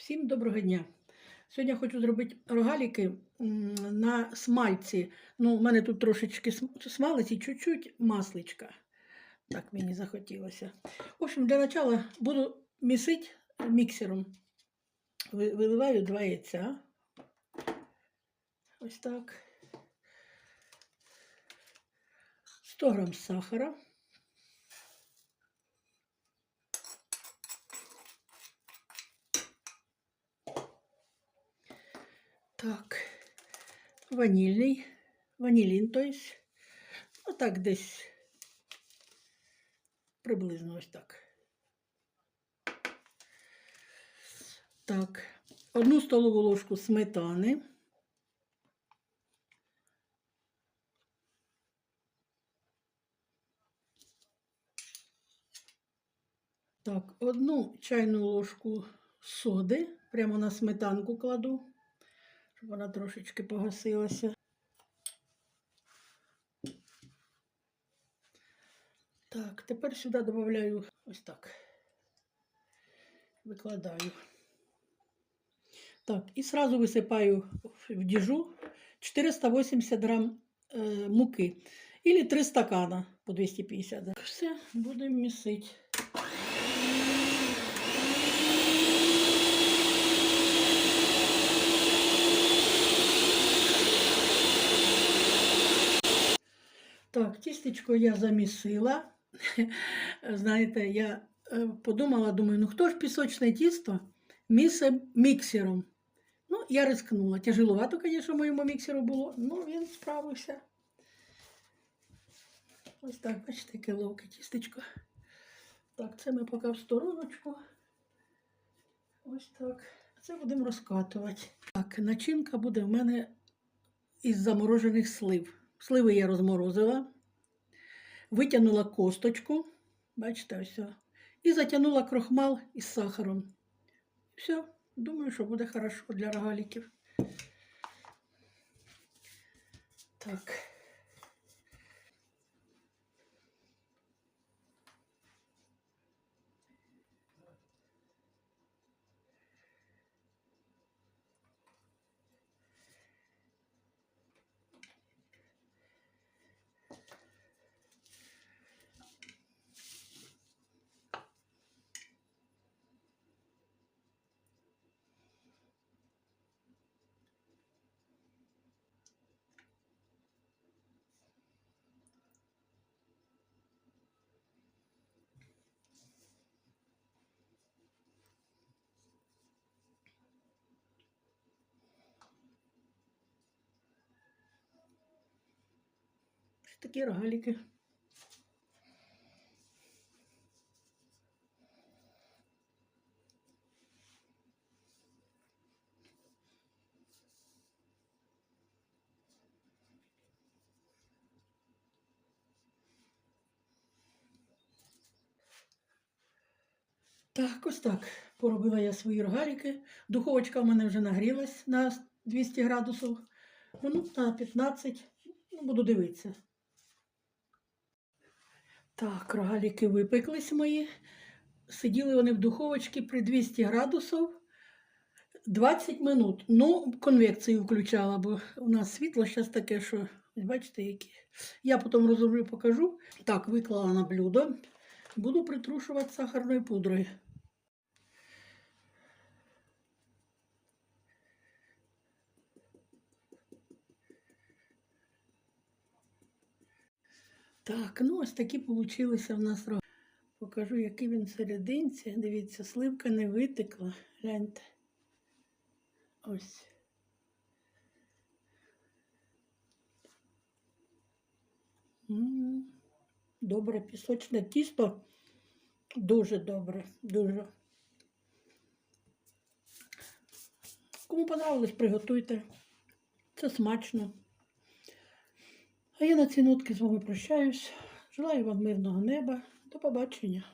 Всім доброго дня! Сьогодні хочу зробити рогаліки на смальці. Ну, у мене тут трошечки см- смалець чуть-чуть масличка. Так мені захотілося. В общем, для початку буду місити міксером. Виливаю два яйця. Ось так. 100 грам сахара. Так, ванільний, ванілін, тобто, ну так десь приблизно ось так. Так, одну столову ложку сметани. Так, одну чайну ложку соди, прямо на сметанку кладу щоб вона трошечки погасилася. Так, тепер сюди додаю ось так. Викладаю. Так, і сразу висипаю в діжу 480 грам е, муки. Или 3 стакана по 250. Все, будемо місити. Так, тістечко я замісила. Знаєте, я е, подумала, думаю, ну хто ж пісочне тісто місе міксером? Ну, я рискнула. Тяжеловато, звісно, моєму міксеру було, але він справився. Ось так, бачите, яке ловке тістечко. Так, це ми поки в стороночку. Ось так. Це будемо розкатувати. Так, начинка буде в мене із заморожених слив. Сливи я розморозила, витягнула косточку, бачите, ось, і затягнула крохмал із сахаром. Все, думаю, що буде хорошо для рогаліків. Так. Такі рогаліки. Так, ось так. Поробила я свої рогаліки. Духовочка в мене вже нагрілась на 200 градусів. Минут на 15. Ну, буду дивитися. Так, рогаліки випеклись мої. Сиділи вони в духовочці при 200 градусів 20 минут. Ну, конвекцію включала, бо у нас світло зараз таке, що бачите, які. Я потім розроблю, покажу. Так, виклала на блюдо. Буду притрушувати сахарною пудрою. Так, ну ось такі получилися в нас рог. Покажу, який він серединці. Дивіться, сливка не витекла. Гляньте. Ось. Добре, пісочне тісто. Дуже добре, дуже. Кому понравилось, приготуйте. Це смачно. А я на ці нотки з вами прощаюсь. Желаю вам мирного неба. До побачення.